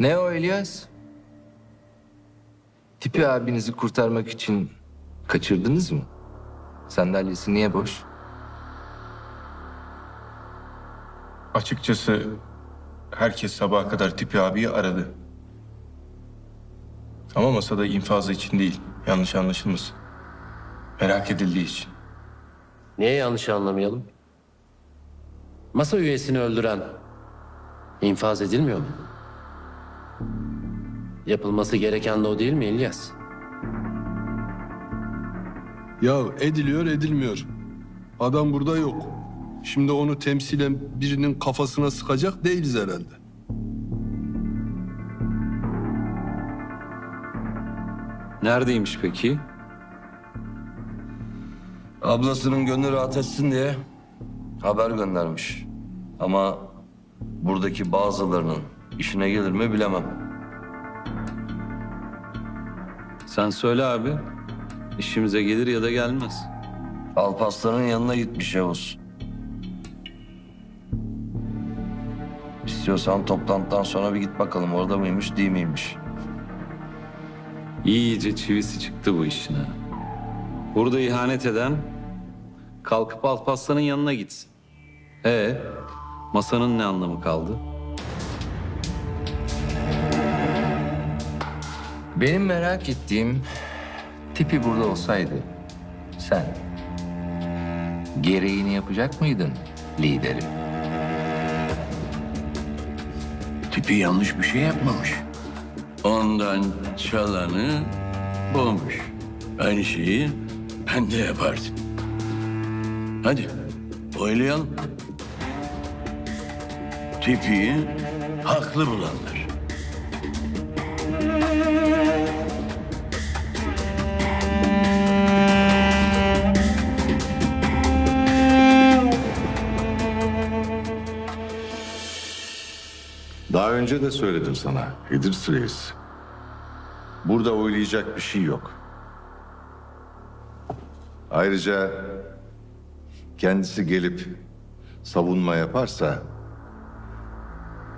Ne o İlyas? Tipi abinizi kurtarmak için kaçırdınız mı? Sandalyesi niye boş? Açıkçası herkes sabaha kadar Tipi abiyi aradı. Ama masada infazı için değil, yanlış anlaşılmasın. Merak edildiği için. Niye yanlış anlamayalım? Masa üyesini öldüren infaz edilmiyor mu? Yapılması gereken de o değil mi İlyas? Ya ediliyor edilmiyor. Adam burada yok. Şimdi onu temsilen birinin kafasına sıkacak değiliz herhalde. Neredeymiş peki? Ablasının gönlü rahat etsin diye haber göndermiş. Ama buradaki bazılarının işine gelir mi bilemem. Sen söyle abi. İşimize gelir ya da gelmez. Alparslan'ın yanına gitmiş Yavuz. İstiyorsan toplantıdan sonra bir git bakalım orada mıymış değil miymiş. İyice çivisi çıktı bu işine. Burada ihanet eden kalkıp Alparslan'ın yanına gitsin. E masanın ne anlamı kaldı? Benim merak ettiğim tipi burada olsaydı sen gereğini yapacak mıydın liderim? Tipi yanlış bir şey yapmamış. Ondan çalanı bulmuş. Aynı şeyi ben de yapardım. Hadi oylayalım. Tipi'yi haklı bulanlar. Daha önce de söyledim sana İdris Reis. Burada oylayacak bir şey yok. Ayrıca kendisi gelip savunma yaparsa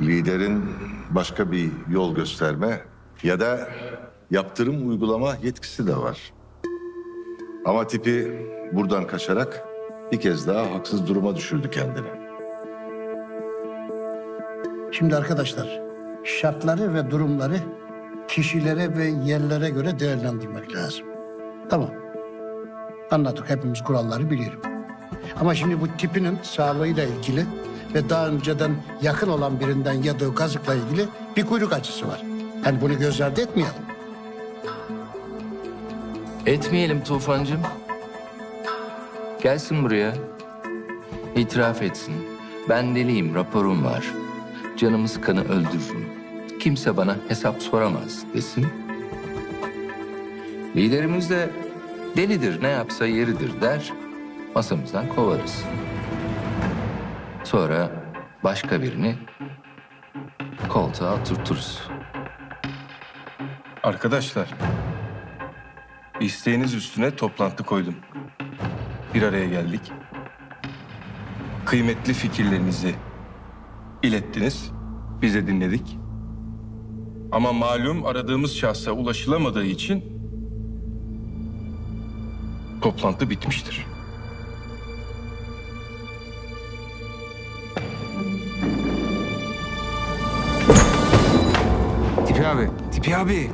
liderin başka bir yol gösterme ya da yaptırım uygulama yetkisi de var. Ama tipi buradan kaçarak bir kez daha haksız duruma düşürdü kendini. Şimdi arkadaşlar şartları ve durumları kişilere ve yerlere göre değerlendirmek lazım. Tamam. Anladık hepimiz kuralları biliyorum. Ama şimdi bu tipinin sağlığıyla ilgili ve daha önceden yakın olan birinden yadığı kazıkla ilgili bir kuyruk acısı var. Yani bunu göz ardı etmeyelim. Etmeyelim Tufancığım. Gelsin buraya. İtiraf etsin. Ben deliyim, raporum var. Canımı sıkanı öldürürüm. Kimse bana hesap soramaz desin. Liderimiz de delidir, ne yapsa yeridir der. Masamızdan kovarız. Sonra başka birini koltuğa oturturuz. Arkadaşlar, isteğiniz üstüne toplantı koydum. Bir araya geldik. Kıymetli fikirlerinizi ilettiniz. Biz de dinledik. Ama malum aradığımız şahsa ulaşılamadığı için toplantı bitmiştir. Tipi abi, Tipi abi.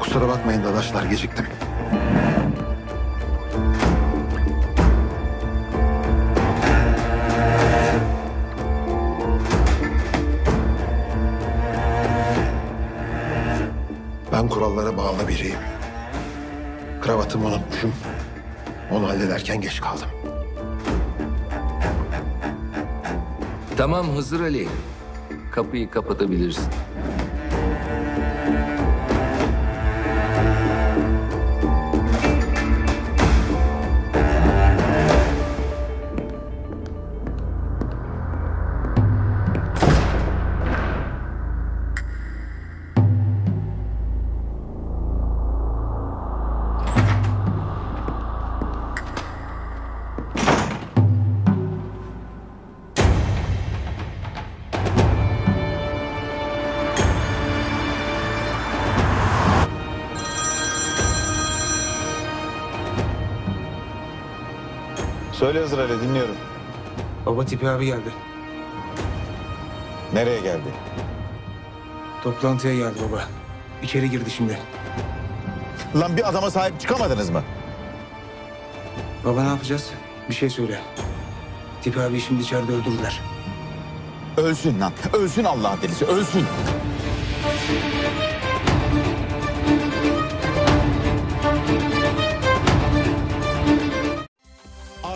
Kusura bakmayın dadaşlar geciktim. Ben kurallara bağlı biriyim. Kravatımı unutmuşum. Onu hallederken geç kaldım. Tamam Hızır Ali. Kapıyı kapatabilirsin. Söyle Hızır Ali dinliyorum. Baba Tipi abi geldi. Nereye geldi? Toplantıya geldi baba. İçeri girdi şimdi. Lan bir adama sahip çıkamadınız mı? Baba ne yapacağız? Bir şey söyle. Tipi abi şimdi içeride öldürdüler. Ölsün lan. Ölsün Allah'ın delisi. Ölsün.